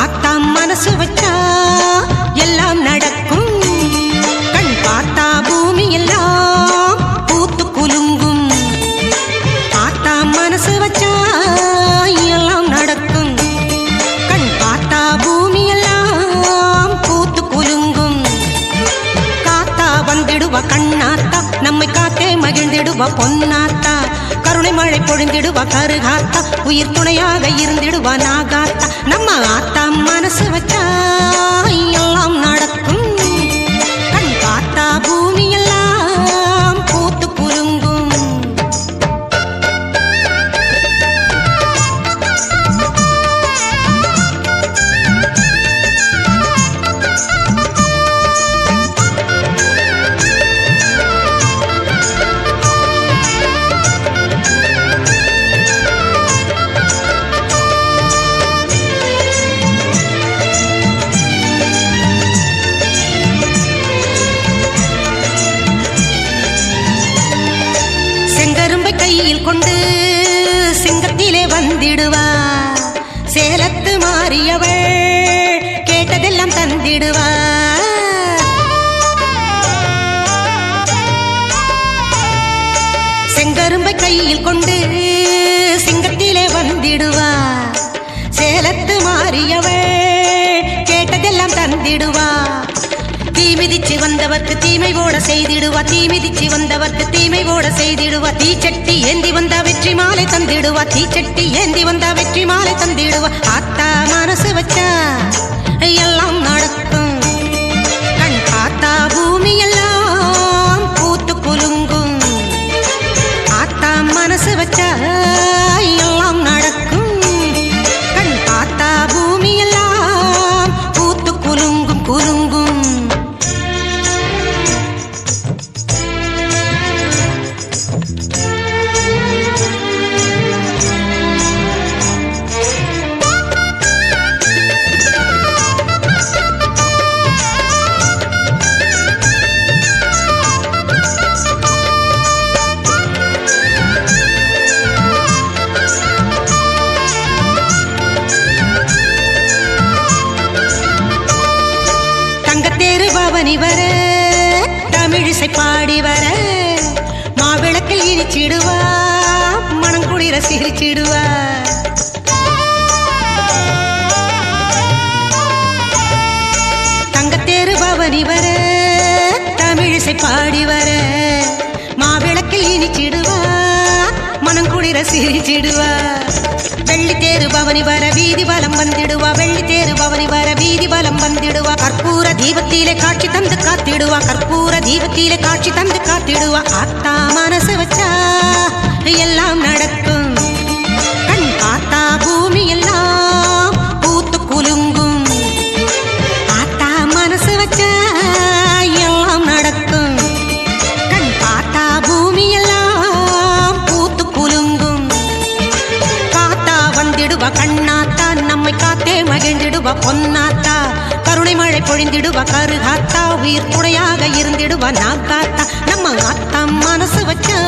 ஆத்தாம் மனசு வச்சா எல்லாம் நடக்கும். கண் பார்த்தா பூமி எல்லாம் பூத்து குலுங்கும். ஆத்தாம் மனசு வச்சா எல்லாம் நடக்கும். கண் பார்த்தா பூமி எல்லாம் பூத்து குலுங்கும். காத்தா வந்திடுவ கண்ணாத்தா நம்மை காத்தே மகிழ்ந்திடுவ பொன்னாத்தா. கருணை மழை பொழிந்திடுவ கருகாத்தா உயிர் துணையாக இருந்திடுவ நாகாத்தா. நம்ம ஆத்தா மனசு கொண்டு சிங்கத்திலே வந்திடுவா சேலத்து மாறியவள் கேட்டதெல்லாம் தந்திடுவா செங்கரும்பை கையில் கொண்டு சிங்கத்திலே வந்திடுவா சேலத்து மாறியவள் மிதிச்சு வந்தவர்க்கு தீமை ஓட செய்திடுவா. தீ மிதிச்சு வந்தவர்க்கு தீமை ஓட செய்திடுவா. தீச்சட்டி ஏந்தி வந்தா வெற்றி மாலை தந்திடுவா. தீச்சட்டி ஏந்தி வந்தா வெற்றி மாலை தந்திடுவா. ஆத்தா மனசு வச்சா தங்கத்தேரு வர தமிழிசை பாடி வர மாவிளக்கில் இனிச்சிடுவா மணங்குளிர சிரிச்சிடுவா தங்கத்தேரு பவனி வர தமிழிசை பாடி வர மாவிளக்கில் இனிச்சிடுவா மனங்குளிர சிரிச்சிடுவா வெள்ளி தேரு பவனி வர வீதி வலம் வந்திடுவா. வெள்ளி தேரு தீபத்திலே காட்சி தந்து காத்திடுவா. கற்பூர தீபத்திலே காட்சி தந்து காத்திடுவா. ஆத்தா மனசு வச்சா எல்லாம் நடக்கும். கண் பார்த்தா பூமி எல்லாம் பூத்து குலுங்கும். ஆத்தா மனசு வச்சா எல்லாம் நடக்கும். கண் பார்த்தா பூமி எல்லாம் பூத்து குலுங்கும். காத்தா வந்திடுவா. கண்ணாத்தா நம்மை காத்தே மகிழ்ந்திடுவா. பொன்னாத்தா கருணை மழை பொழிந்திடுவ கருகாத்தா உயிர் துணையாக இருந்திடுவ நாக்காத்தா. நம்ம ஆத்தா மனசு வச்சா